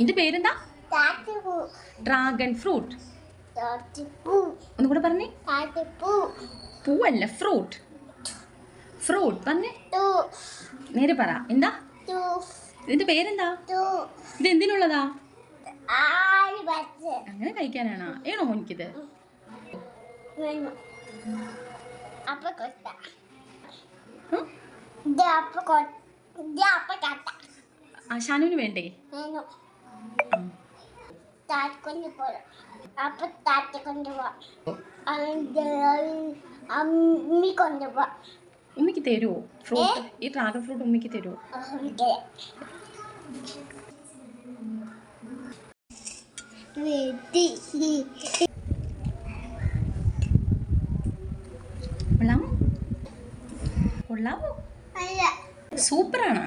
ഇതിന്റെ പേരെന്താ? Dragon fruit ഒന്നുകൂടെ പറഞ്ഞേ. പൂവല്ല ഫ്രൂട്ട് ഫ്രൂട്ട് പറഞ്ഞേ. നേരെ പറ. എന്താ? ഇതിന്റെ പേരെന്താ? ഇത് എന്തിനുള്ളതാ അങ്ങനെ കഴിക്കാനാണോ? ഏണോ എനിക്കിത് ഷാനുവിന് വേണ്ടേ. താറ്റിക്കൊണ്ട് പോരാ അപ്പൊ താറ്റിക്കൊണ്ട് പോവാം അമ്മി കൊണ്ടുപോവാം ഉമ്മിക്ക് തരുമോ ഫ്രൂട്ട്? ഈ ഡ്രാഗൺ ഫ്രൂട്ട് ഉമ്മിക്ക് തരുമോ കൊള്ളാമോ? കൊള്ളാമോ? സൂപ്പറാണ്.